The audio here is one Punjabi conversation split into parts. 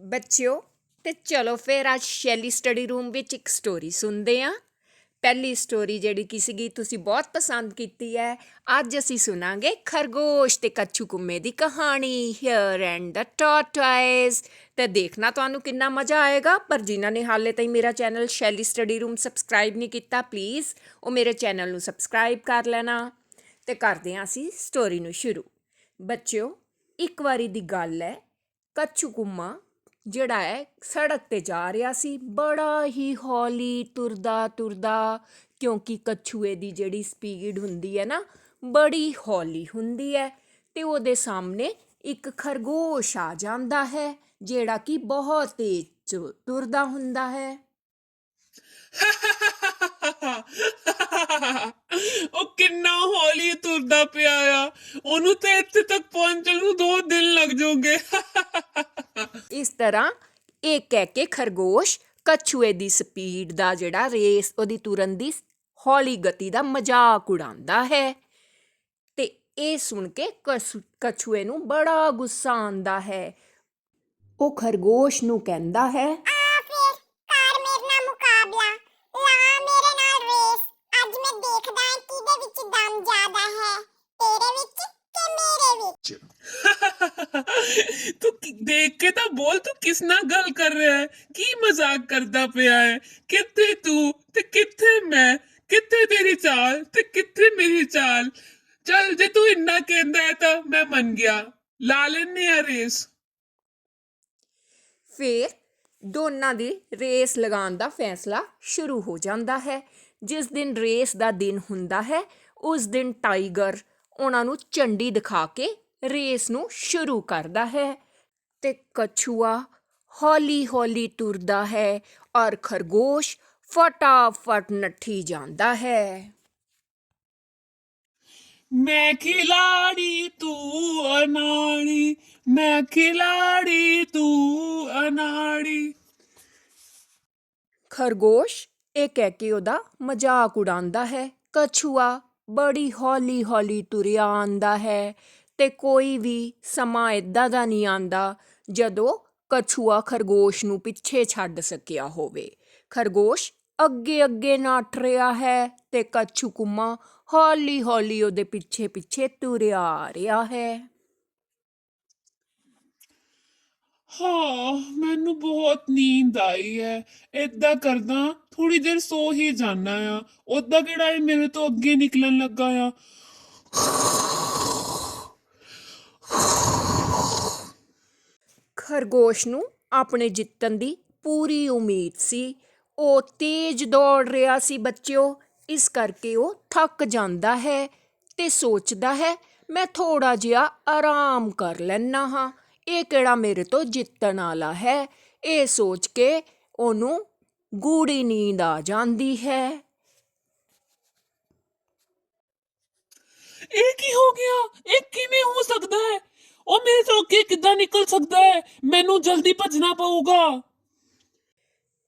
ਬੱਚਿਓ, ਤੇ ਚਲੋ ਫਿਰ ਅੱਜ ਸ਼ੈਲੀ ਸਟੱਡੀ ਰੂਮ ਵਿੱਚ ਇੱਕ ਸਟੋਰੀ ਸੁਣਦੇ ਹਾਂ ਪਹਿਲੀ ਸਟੋਰੀ ਜਿਹੜੀ ਕਿ ਸੀਗੀ, ਤੁਸੀਂ ਬਹੁਤ ਪਸੰਦ ਕੀਤੀ ਹੈ ਅੱਜ ਅਸੀਂ ਸੁਣਾਂਗੇ ਖਰਗੋਸ਼ ਤੇ ਕੱਛੂ ਕੁੰਮੇ ਦੀ ਕਹਾਣੀ। ਹੇਅਰ ਐਂਡ ਦ ਟਾਰਟਾਈਜ਼ ਤੇ ਦੇਖਣਾ ਤੁਹਾਨੂੰ ਕਿੰਨਾ ਮਜ਼ਾ ਆਏਗਾ, ਪਰ ਜਿਨ੍ਹਾਂ ਨੇ ਹਾਲੇ ਤਾਈਂ ਮੇਰਾ ਚੈਨਲ ਸ਼ੈਲੀ ਸਟੱਡੀ ਰੂਮ ਸਬਸਕ੍ਰਾਈਬ ਨਹੀਂ ਕੀਤਾ ਪਲੀਜ਼ ਉਹ ਮੇਰੇ ਚੈਨਲ ਨੂੰ ਸਬਸਕ੍ਰਾਈਬ ਕਰ ਲੈਣਾ। ਤੇ ਕਰਦੇ ਹਾਂ ਅਸੀਂ ਸਟੋਰੀ ਨੂੰ ਸ਼ੁਰੂ। ਬੱਚਿਓ, ਇੱਕ ਵਾਰੀ ਦੀ ਗੱਲ ਹੈ ਕੱਛੂ ਕੁੰਮਾ ਜਿਹੜਾ ਹੈ, ਸੜਕ ਤੇ ਜਾ ਰਿਹਾ ਸੀ। ਬੜਾ ਹੀ ਹੌਲੀ ਤੁਰਦਾ ਤੁਰਦਾ, ਕਿਉਂਕਿ ਕਛੂਏ ਦੀ ਜਿਹੜੀ ਸਪੀਡ ਹੁੰਦੀ ਹੈ ਨਾ, ਬੜੀ ਹੌਲੀ ਹੁੰਦੀ ਹੈ ਤੇ ਉਹਦੇ ਸਾਹਮਣੇ ਇੱਕ ਖਰਗੋਸ਼ ਆ ਜਾਂਦਾ ਹੈ, ਜਿਹੜਾ ਕਿ ਬਹੁਤ ਤੇਜ਼ ਤੁਰਦਾ ਹੁੰਦਾ ਹੈ। ਉਹ ਕਿੰਨਾ ਹੌਲੀ ਤੁਰਦਾ ਪਿਆ ਆ। ਉਹਨੂੰ ਤੇ ਇੱਥੇ ਤੱਕ ਪਹੁੰਚਣ ਨੂੰ 2 ਦਿਨ ਲੱਗ ਜਾਓਗੇ। ਇਸ ਤਰ੍ਹਾਂ ਇਹ ਕਹਿ ਕੇ ਖਰਗੋਸ਼ ਕਛੂਏ ਦੀ ਸਪੀਡ ਦਾ ਜਿਹੜਾ ਰੇਸ ਉਹਦੀ ਤੁਰਨ ਦੀ ਹੌਲੀ ਗਤੀ ਦਾ ਮਜ਼ਾਕ ਉਡਾਉਂਦਾ ਹੈ। ਤੇ ਇਹ ਸੁਣ ਕੇ ਕਛੂਏ ਨੂੰ ਬੜਾ ਗੁੱਸਾ ਆਉਂਦਾ ਹੈ। ਉਹ ਖਰਗੋਸ਼ ਨੂੰ ਕਹਿੰਦਾ ਹੈ ਆ ਫਿਰ ਕਰ ਮੇਰੇ ਨਾਲ ਮੁਕਾਬਲਾ। ਲਾ ਮੇਰੇ ਨਾਲ ਰੇਸ। ਅੱਜ ਮੈਂ ਦੇਖਦਾ ਹਾਂ ਕਿਹਦੇ ਵਿੱਚ ਦਮ ਜ਼ਿਆਦਾ ਹੈ। ਤੇਰੇ ਵਿੱਚ ਕਿ ਮੇਰੇ ਵਿੱਚ? ਤੂੰ ਕੀ- ਕੇ ਤਾਂ ਬੋਲ ਤੂੰ ਕਿਸ ਨਾਲ ਗੱਲ ਕਰ ਰਿਹਾ ਹੈ ਕੀ ਮਜ਼ਾਕ ਕਰਦਾ ਪਿਆ ਹੈ ਕਿੱਥੇ ਤੂੰ ਤੇ ਕਿੱਥੇ ਮੈਂ ਕਿੱਥੇ ਤੇਰੀ ਚਾਲ ਤੇ ਕਿੱਥੇ ਮੇਰੀ ਚਾਲ ਚੱਲ ਜੇ ਤੂੰ ਇੰਨਾ ਕਹਿੰਦਾ ਹੈ ਤਾਂ ਮੈਂ ਮੰਨ ਗਿਆ ਲਾ ਲੈਨੇ ਆ ਰੇਸ ਫਿਰ ਦੋਨਾਂ ਦੀ ਰੇਸ ਲਗਾਉਣ ਦਾ ਫੈਸਲਾ ਸ਼ੁਰੂ ਹੋ ਜਾਂਦਾ ਹੈ ਜਿਸ ਦਿਨ ਰੇਸ ਦਾ ਦਿਨ ਹੁੰਦਾ ਹੈ ਉਸ ਦਿਨ ਟਾਈਗਰ ਉਹਨਾਂ ਨੂੰ ਝੰਡੀ ਦਿਖਾ ਕੇ ਰੇਸ ਨੂੰ ਸ਼ੁਰੂ ਕਰਦਾ ਹੈ ਤੇ ਕਛੂਆ ਹੌਲੀ ਹੌਲੀ ਤੁਰਦਾ ਹੈ ਔਰ ਖਰਗੋਸ਼ ਫਟਾਫਟ ਨੱਠੀ ਜਾਂਦਾ ਹੈ। ਮੈਂ ਖਿਲਾੜੀ ਤੂੰ ਅਨਾੜੀ ਮੈਂ ਖਿਲਾੜੀ ਤੂੰ ਅਨਾੜੀ। ਖਰਗੋਸ਼ ਇਹ ਕਹਿ ਕੇ ਉਹਦਾ ਮਜ਼ਾਕ ਉਡਾਉਂਦਾ ਹੈ। ਕਛੂਆ ਬੜੀ ਹੌਲੀ ਹੌਲੀ ਤੁਰਿਆ ਆਂਦਾ ਹੈ ਤੇ ਕੋਈ ਵੀ ਸਮਾਂ ਇਦਾਂ ਦਾ ਨਹੀਂ ਆਂਦਾ ਜਦੋਂ ਕਛੂਆ ਖਰਗੋਸ਼ ਨੂੰ ਪਿੱਛੇ ਛੱਡ ਸਕਿਆ ਹੋਵੇ। ਖਰਗੋਸ਼ ਅੱਗੇ ਅੱਗੇ ਨੱਠ ਰਿਹਾ ਹੈ ਤੇ ਕਛੂ ਹੌਲੀ ਹੌਲੀ ਉਹਦੇ ਪਿੱਛੇ ਪਿੱਛੇ ਤੁਰਿਆ ਆ ਰਿਹਾ ਹੈ। ਹਾਂ, ਮੈਨੂੰ ਬਹੁਤ ਨੀਂਦ ਆਈ ਹੈ। ਏਦਾਂ ਕਰਦਾ ਥੋੜੀ ਦੇਰ ਸੋ ਹੀ ਜਾਣਾ ਆ। ਉਦਾਂ ਕਿਹੜਾ ਇਹ ਮੇਰੇ ਤੋਂ ਅੱਗੇ ਨਿਕਲਣ ਲੱਗਾ ਆ? ਖਰਗੋਸ਼ ਨੂੰ ਆਪਣੇ ਜਿੱਤਣ ਦੀ ਪੂਰੀ ਉਮੀਦ ਸੀ। ਉਹ ਤੇਜ਼ ਦੌੜ ਰਿਹਾ ਸੀ ਬੱਚਿਓ, ਇਸ ਕਰਕੇ ਉਹ ਥੱਕ ਜਾਂਦਾ ਹੈ ਤੇ ਸੋਚਦਾ ਹੈ, ਮੈਂ ਥੋੜਾ ਜਿਹਾ ਆਰਾਮ ਕਰ ਲੈਣਾ ਹਾਂ। ਇਹ ਕਿਹੜਾ ਮੇਰੇ ਤੋਂ ਜਿੱਤਣ ਵਾਲਾ ਹੈ? ਇਹ ਸੋਚ ਕੇ ਉਹਨੂੰ ਗੂੜੀ ਨੀਂਦ ਆ ਜਾਂਦੀ ਹੈ ਇਹ ਕੀ ਹੋ ਗਿਆ ਇਹ ਕਿਵੇਂ ਹੋ ਸਕਦਾ ਹੈ ਉਹ ਮੇਰੇ ਤੋਂ ਅੱਗੇ ਕਿੱਦਾਂ ਨਿਕਲ ਸਕਦਾ ਹੈ? ਮੈਨੂੰ ਜਲਦੀ ਭੱਜਣਾ ਪਊਗਾ।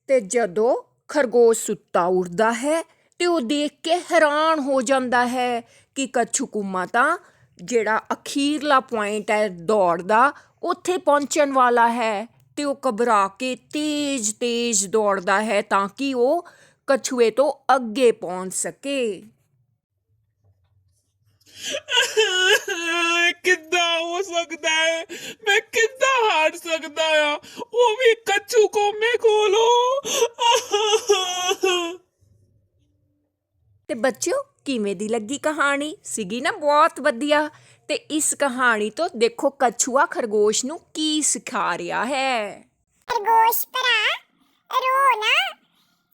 ਤੇ ਜਦੋਂ ਖਰਗੋਸ਼ ਸੁੱਤਾ ਉੱਠਦਾ ਹੈ ਤੇ ਉਹ ਦੇਖ ਕੇ ਹੈਰਾਨ ਹੋ ਜਾਂਦਾ ਹੈ ਕਿ ਕੱਛੂ ਕੁੰਮਾ ਤਾਂ ਜਿਹੜਾ ਅਖੀਰਲਾ ਪੁਆਇੰਟ ਹੈ ਦੌੜ ਦਾ ਉੱਥੇ ਪਹੁੰਚਣ ਵਾਲਾ ਹੈ ਤੇ ਉਹ ਘਬਰਾ ਕੇ ਤੇਜ਼ ਤੇਜ਼ ਦੌੜਦਾ ਹੈ ਤਾਂ ਕਿ ਉਹ ਕਛੂਏ ਤੋਂ ਅੱਗੇ ਪਹੁੰਚ ਸਕੇ ਕਿੱਦਾਂ ਹੋ ਸਕਦਾ ਹੈ ਮੈਂ ਕਿੱਦਾਂ ਹਾਰ ਸਕਦਾ ਆ ਉਹ ਵੀ ਕੱਚੂ ਕੋਮੇ ਕੋਲੋਂ ਤੇ ਬੱਚਿਓ, ਕਿਵੇਂ ਦੀ ਲੱਗੀ ਕਹਾਣੀ? ਸੀਗੀ ਨਾ ਬਹੁਤ ਵਧੀਆ। ਤੇ ਇਸ ਕਹਾਣੀ ਤੋਂ ਦੇਖੋ ਕਛੂਆ ਖਰਗੋਸ਼ ਨੂੰ ਕੀ ਸਿਖਾ ਰਿਹਾ ਹੈ। ਖਰਗੋਸ਼ ਭਰਾ, ਰੋ ਨਾ।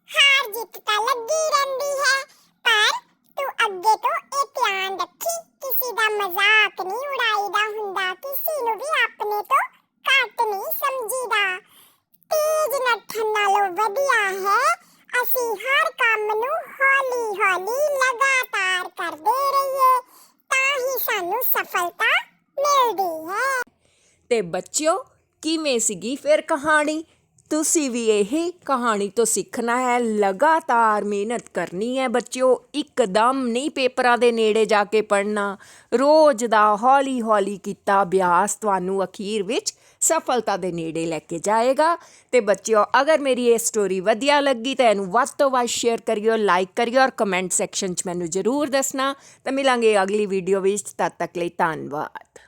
ਹਾਰ ਜਿੱਤ ਤਾਂ ਲੱਗੀ ਰਹਿੰਦੀ ਹੈ, ਪਰ ਤੂੰ ਅੱਗੇ ਤੋਂ ਇਹ ਧਿਆਨ ਰੱਖੀ। ਕਿਸੇ ਦਾ ਮਜ਼ਾਕ ਨਹੀਂ ਉਡਾਈਦਾ ਹੁੰਦਾ, ਕਿਸੇ ਨੂੰ ਵੀ ਆਪਣੇ ਤੋਂ ਘੱਟ ਨਹੀਂ ਸਮਝੀਦਾ। ਤੇਜ਼ ਨੱਠਣ ਨਾਲੋਂ ਵਧੀਆ ਹੈ, ਅਸੀਂ ਹਰ ਕੰਮ ਨੂੰ ਹੌਲੀ ਹੌਲੀ ਲਗਾਤਾਰ ਕਰਦੇ ਰਹੀਏ, ਤਾਂ ਹੀ ਸਾਨੂੰ ਸਫਲਤਾ ਮਿਲਦੀ ਹੈ। ਤੇ ਬੱਚਿਓ, ਕਿਵੇਂ ਸੀਗੀ ਫਿਰ ਕਹਾਣੀ? ਤੁਸੀਂ ਵੀ ਇਹ ਕਹਾਣੀ ਤੋਂ ਸਿੱਖਣਾ ਹੈ, ਲਗਾਤਾਰ ਮਿਹਨਤ ਕਰਨੀ ਹੈ ਬੱਚਿਓ, ਇੱਕਦਮ ਨਹੀਂ ਪੇਪਰਾਂ ਦੇ ਨੇੜੇ ਜਾ ਕੇ ਪੜ੍ਹਨਾ। ਰੋਜ਼ ਦਾ ਹੌਲੀ ਹੌਲੀ ਕੀਤਾ ਅਭਿਆਸ ਤੁਹਾਨੂੰ ਅਖੀਰ ਵਿੱਚ ਸਫਲਤਾ ਦੇ ਨੇੜੇ ਲੈ ਕੇ ਜਾਏਗਾ। ਤੇ ਬੱਚਿਓ, ਅਗਰ ਮੇਰੀ ਇਹ ਸਟੋਰੀ ਵਧੀਆ ਲੱਗੀ ਤਾਂ ਇਹਨੂੰ ਵੱਧ ਤੋਂ ਵੱਧ ਸ਼ੇਅਰ ਕਰਿਓ ਲਾਈਕ ਕਰਿਓ ਔਰ ਕਮੈਂਟ ਸੈਕਸ਼ਨ 'ਚ ਮੈਨੂੰ ਜ਼ਰੂਰ ਦੱਸਣਾ। ਤਾਂ ਮਿਲਾਂਗੇ ਅਗਲੀ ਵੀਡੀਓ ਵਿੱਚ, ਤਦ ਤੱਕ ਲਈ ਧੰਨਵਾਦ।